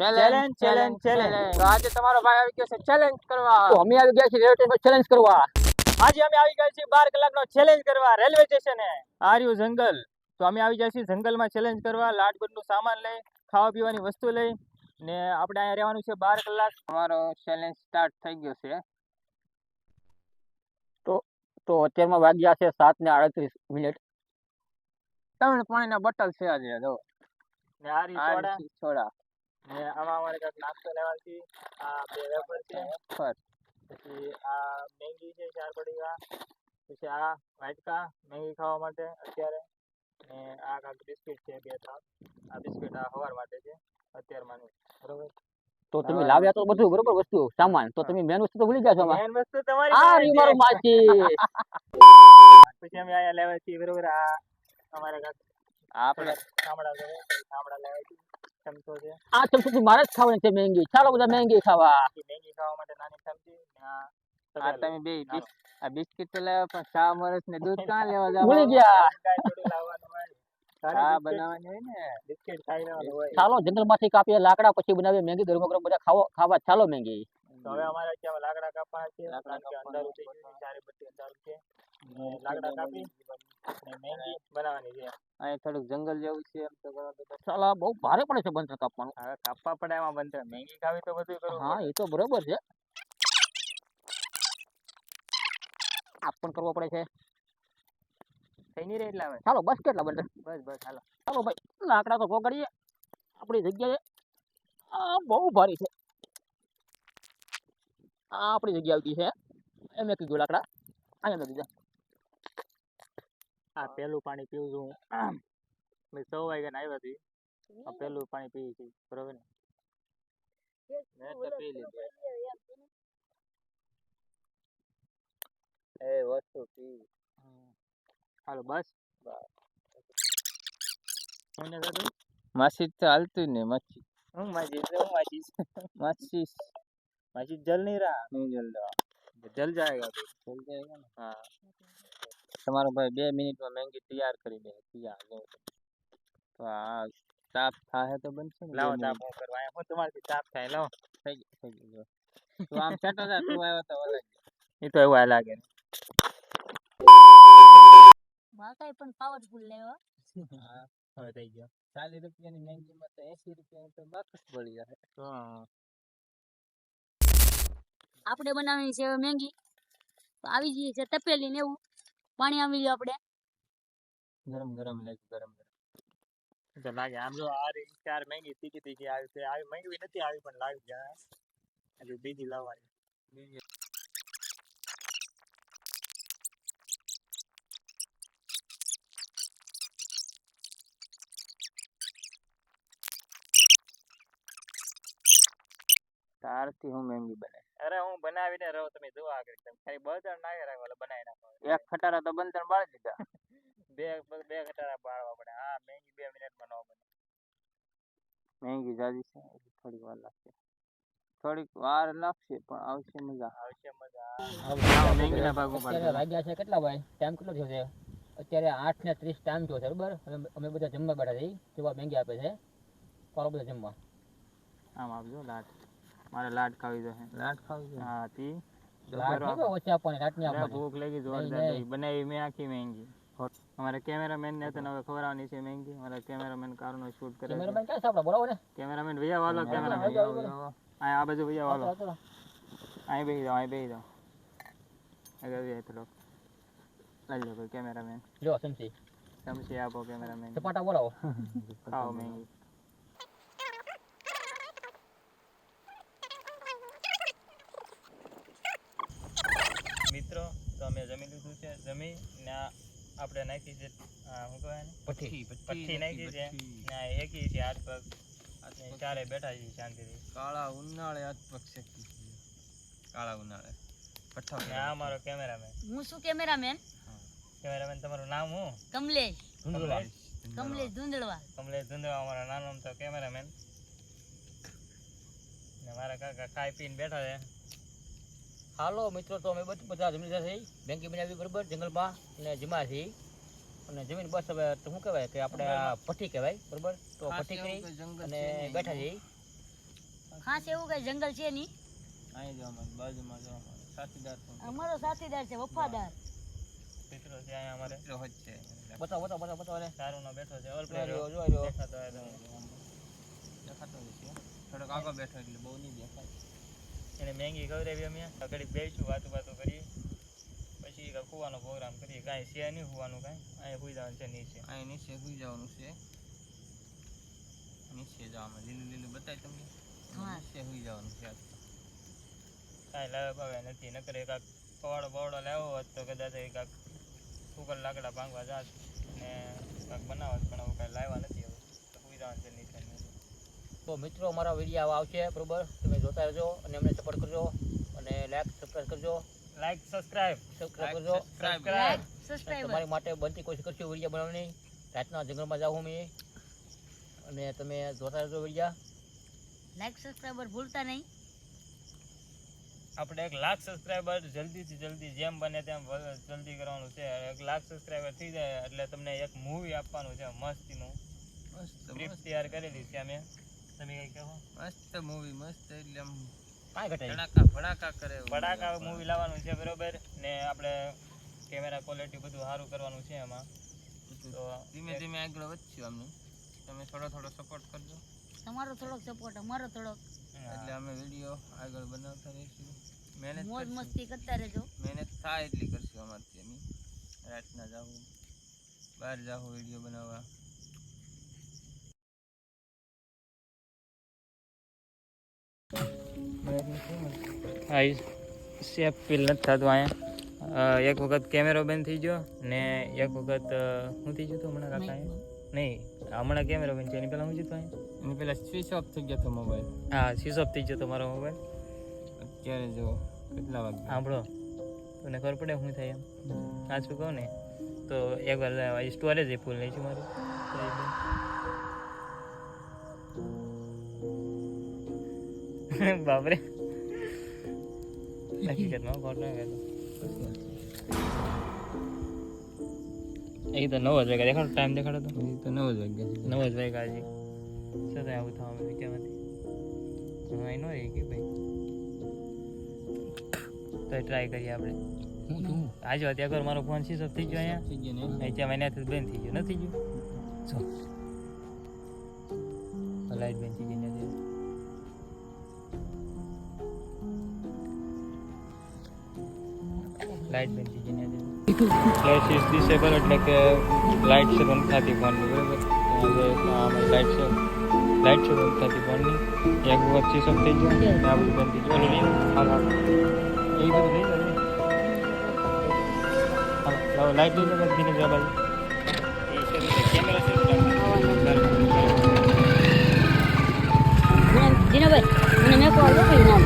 Challenge challenge challenge તો આજે તમારો ભાઈ આવી ગયો છે ચેલેન્જ કરવા. તો અમે આવી ગયા છીએ રેલવે સ્ટેશન ચેલેન્જ કરવા. આજે અમે આવી ગયા છીએ બાર કલાકનો ચેલેન્જ કરવા રેલવે સ્ટેશને આ જંગલ. તો અમે આવી ગયા છીએ જંગલમાં ચેલેન્જ કરવા લાડબડનું સામાન લઈ ખાવા પીવાની વસ્તુ લઈ. ને આપણે અહીંયા રહેવાનું છે બાર કલાક. અમારો ચેલેન્જ સ્ટાર્ટ થઈ ગયો છે. તો તો અત્યારમાં વાગ્યા છે સાત ને આડત્રીસ મિનિટ. ત્રણ પાણીના બોટલ છે આજે જો. ને આ રહ્યું આ સોડા. રીત સોડા. ને આમાં અમારે કાંઈક નાસ્તો લેવાથી આ બે વેફર છે. વેફર. પછી આ મેંગી છે ચાર પડીકા પછી આ વાટકા મેંગી ખાવા માટે અત્યારે. ને આ કાંક બિસ્કિટ છે બે ત્રણ. આ બિસ્કિટ આ સવાર માટે છે અત્યારમાં નહીં બરોબર? તો તમે લાવ્યા તો બધું બરોબર વસ્તુ સામાન. તો તમે મેન વસ્તુ તો ભૂલી ગયા છો મેન વસ્તુ તમારી આ રી મારો માચી પછી અમે આયા લેવા છીએ બરોબર? આ અમારે કાંઈક આપણે ઠામડા છે ઠામડા લેવા છીએ ચમચો છે. આ ચમચી મારે જ ખાવાની છે મેંગી. ચાલો બધા મેંગી ખાવા. મેંગી ખાવા માટે નાની ચમચી આ આ તમે બે આ બિસ્કિટ તો લાવ્યા પણ ચા મરસ ને દૂધ કાં લેવા જાવ ભૂલી ગયા. કાંઈ થોડું લાવવાનું હોય. તારે ચા બનાવવાની હોય ને. બિસ્કિટ ખાઈ લેવાનું હોય. ચાલો જંગલમાંથી કાપીએ લાકડા પછી બનાવીએ મેંગી. ગરમ ગરમ બધા ખાવો ખાવા. ચાલો મેંગી. તો હવે અમારે લાકડા કાપવાના છે. ચારે લાકડા કાપી? ને મેંગી. બનાવવાની છે. અહીંયા થોડુંક જંગલ જેવું છે એમ તો ઘણા બધા. ચાલો બહુ ભારે પડે છે બંધ કાપવાનું. હવે કાપવા પડે એમાં બંધ. મેંગી ખાવી તો બધું કરવું હા એ તો બરોબર છે. આ પણ કરવો પડે છે. થઈ નહીં રહે એટલા હવે. ચાલો બસ કેટલા બંધ. બસ બસ હાલો. ચાલો ભાઈ લાકડા તો પોગાડીએ આપણી જગ્યાએ આ બહુ ભારી છે. આ આપણી જગ્યા આવતી છે. એમ મેં કીધું લાકડા. અહીંયા મેં કીધું. આ પેલું પાણી પીવું છું. હું મેં સો વાગ્યાને આવ્યા હતી આ પહેલું પાણી પીવી છે. બરોબર ને? મેં તો પી લીધું એ વસ્તુ પી. હાલો બસ. કોને દાદુ માસી તો હાલતું ને માસી. હું માજી હું માજી માસી. માસી જલ નહીં રહા. નહીં જલ્દા જલ જાયગા ચલ જાયગા ને? હા. તમારો ભાઈ બે મિનિટમાં મેંગી તૈયાર કરી દે તૈયાર લો. તો આ સાફ થાય તો બનશે ને લાવો મિનિટ. તાપ હું કરવા અહીંયા હું તમારથી તાપ થાય લાવો. થઈ ગયો થઈ ગયો. તું આમ છેટો જા તું આવ્યો તો અલગ. એ તો એવું લાગે. વાકાય પણ પાવરફુલ લેવો હવે થઈ ગયો. ચાલીસ રૂપિયાની મેંગીમાં તો એસી રૂપિયા તો બાકસ પડી જાય. તો આપણે બનાવવાની છે મેંગી. તો આવી જઈએ છે તપેલી ને એવું. પાણી આવી ગયું આપણે ગરમ ગરમ લાગ્યું ગરમ ગરમ. તો લાગે આમ જો આ રીત ચાર મહેંગી તીખી તીખી આવી છે. આવી મહેંગી નથી આવી પણ લાવી જાય. હજુ બીજી લાવવાની તારથી હું મેંગી બને અરે હું બનાવીને રહો તમે જો આગળ. તમે ખાલી બળતણ નાખે રાખો એટલે બનાવી નાખો. એક ખટારા તો બંધન બાળી દીધા. બે બે ખટારા બાળવા પડે. હા મેંગી બે મિનિટમાં ન બને. મેંગી જાજી છે થોડીક વાર લાગશે. થોડીક વાર લાગશે પણ આવશે મજા. આવશે મજા. આવો મેંગીના ભાગો અત્યારે વાગ્યા છે કેટલા ભાઈ ટાઈમ કેટલો થયો છે? અત્યારે આઠ ને ત્રીસ ટાઈમ થયો છે બરાબર? અમે બધા જમવા બેઠા છીએ. જેવા મેંગી આપે છે? ચાલો બધા જમવા. આમ આપજો લાટ. મારે લાટ ખાવી છે. લાટ ખાવી છે? હા તી. રાત નહીં ભાઈ ઓછી આપવાની રાત નહીં અરે આપવાની. ભૂખ લાગી નહીં, જોરદાર નહીં. લાગી. બનાવી મેં આખી મહેંગી અમારે કેમેરામેન ને તો હવે ખવડાવવાની છે મહેંગી અમારા કેમેરામેન કારનો શૂટ કરે છે. કેમેરામેન ક્યાં છે આપણા? બરાબર ને. કેમેરામેન ભૈયા વાલો કેમેરામેન આવો, આવો, આવો. આ આ બાજુ ભૈયા વાલો. ચાલો, ચાલો. અહીં બેસી જાઓ અહીં બેસી જાઓ. આગળ જાય થોડોક. લઈ લો કોઈ કેમેરામેન. લ્યો સમસી ચમચી આપો કેમેરામેન. ચપાટા બોલાવો. ખાઓ મહેંગી મિત્રો તો અમે જમી લીધું છે. જમી ને આપણે નાખી છે શું કહેવાય પછી પઠ્ઠી નાખી છે. ને એકી છે હાથ પગ. ચારે બેઠા છીએ શાંતિથી. કાળા ઉનાળે હાથ પગ શેકી કાળા ઉનાળે. ને આ અમારો કેમેરામેન. હું શું કેમેરામેન? કેમેરામેન તમારું નામ હું કમલેશ. કમલેશ કમલેશ ધુંધળવા. કમલેશ અમારા નાનો તો કેમેરામેન. ને મારા કાકા ખાઈ પીને બેઠા છે. હાલો મિત્રો તો અમે બધા બધા જમી લીધા છે. બેંકી બનાવી બરોબર? જંગલમાં અને જમા છે. અને જમીન બસ હવે શું કહેવાય કે આપણે આ ભઠ્ઠી કહેવાય બરાબર? તો ભઠ્ઠી કરી અને બેઠા છે ખાસ એવું કઈ જંગલ છે નહીં. અહીં જો બાજુમાં જો સાથીદાર અમારો સાથીદાર છે વફાદાર. મિત્રો છે અહીંયા અમારે. મિત્રો છે. બતાવો બતાવો બતાવો બતાવો ને. દારૂનો બેઠો છે. All player. જો રહ્યો. દેખાતો છે. થોડોક આગળ બેઠો એટલે બહુ નહીં દેખાય. એને મેંગી ખવડાવી અમે. ઘડી બેસું વાતું વાતું કરી પછી કાંઈ ખુવાનો પ્રોગ્રામ કરીએ. કાંઈ છે નહીં ખુવાનું કાંઈ. અહીંયા સુઈ જવાનું છે નીચે. અહીં નીચે સુઈ જવાનું છે. નીચે જવાનું લીલું લીલું બતાય તમને. હા. નીચે સુઈ જવાનું છે આજ તો. કાંઈ લાવ્યા બાવ્યા નથી. નકર કાંક પવાડો બવાડો લાવ્યો હોત તો કદાચ એ કાંક સુકર લાકડા ભાંગવા જાત ને કાંક બનાવત પણ હવે કાંઈ લાવ્યા નથી હવે. તો સુઈ જવાનું છે નીચે. ને. તો મિત્રો મારા વીડિયો આવા આવશે બરોબર? તમે જોતા રહેજો અને અમને સપોર્ટ કરજો અને લાઈક સબસ્ક્રાઈબ કરજો. લાઈક સબસ્ક્રાઇબ સબસ્ક્રાઇબ કરજો. સબસ્ક્રાઇબ સબસ્ક્રાઇબ તમારી માટે બનતી કોશિશ કરશું વીડિયો બનાવવાની. રાતના જંગલમાં જાઉં મેં અને તમે જોતા રહેજો વિડીયા લાઈક સબસ્ક્રાઇબર ભૂલતા નહીં. આપણે એક લાખ સબસ્ક્રાઈબર જલ્દીથી જલ્દી જેમ બને તેમ જલ્દી કરવાનું છે. એક લાખ સબસ્ક્રાઇબર થઈ જાય એટલે તમને એક મૂવી આપવાનું છે મસ્તીનું. મસ્ત સ્ક્રિપ્ટ તૈયાર કરેલી છે અમે. તમે કઈ કહો? મસ્ત મૂવી મસ્ત એટલે આમ કાંઈ ઘટાય ફડાકા ફડાકા કરે ફડાકા મૂવી લાવવાનું છે બરોબર ને આપણે કેમેરા ક્વોલિટી બધું સારું કરવાનું છે એમાં. તો ધીમે ધીમે આગળ વધશું અમને તમે થોડો થોડો સપોર્ટ કરજો. તમારો થોડોક સપોર્ટ અમારો થોડોક. એટલે અમે વીડિયો આગળ બનાવતા રહીશું. મહેનત મોજ મસ્તી કરતા રહેજો. મહેનત થાય એટલી કરશું અમારથી અમે રાતના જાવું બહાર જાવું વીડિયો બનાવવા. હા સેફ ફીલ નથી થતું અહીંયા. એક વખત કેમેરો બંધ થઈ ગયો ને એક વખત શું થઈ ગયું હતું હમણાં કાકા નહીં. હમણાં કેમેરો બંધ છે. એની પહેલાં શું થયું અહીંયા? એની પહેલાં સ્વિચ ઓફ થઈ ગયો હતો મોબાઈલ હા સ્વિચ ઓફ થઈ ગયો તમારો મોબાઈલ અત્યારે જો કેટલા વાગે? સાંભળો તને ખબર પડે શું થાય એમ? સાચું કહું ને? તો એક વાર સ્ટોરેજ એ ફૂલ નહીં છે મારું. બાપરે. હકીકતમાં ખોટો કહેતો એ તો નવ જ વાગ્યા દેખાડો ટાઈમ દેખાડો તો એ તો નવ જ વાગ્યા છે નવ જ વાગ્યા હજી છતાં આવું થવા વિચારમાંથી હા એનો એ કે ભાઈ તો ટ્રાય કરીએ આપણે હું છું આજે અત્યારે કર મારો ફોન સ્વિચ ઓફ થઈ ગયો અહીંયા થઈ ગયો ને અહીંયા મહિનાથી બંધ થઈ ગયો નથી ગયું જો લાઈટ બંધ થઈ ગઈ લાઈટ થઈ ગઈ નથી લાઈટ ઇઝ ડિસેબલ એટલે કે લાઈટ છે બંધ થતી ફોનની બરાબર? લાઈટ છે લાઈટ છે બંધ થતી ફોનની એક વખત સ્વિચ ઓફ થઈ ગયો ને આ બધું બંધ થઈ ગયું હાલ હાલ. એ બધું લઈ લો હાલ લાઈટ લઈ લો ધીરે જવા કેમેરા જીનાભાઈ મને મેં કોલ કર્યો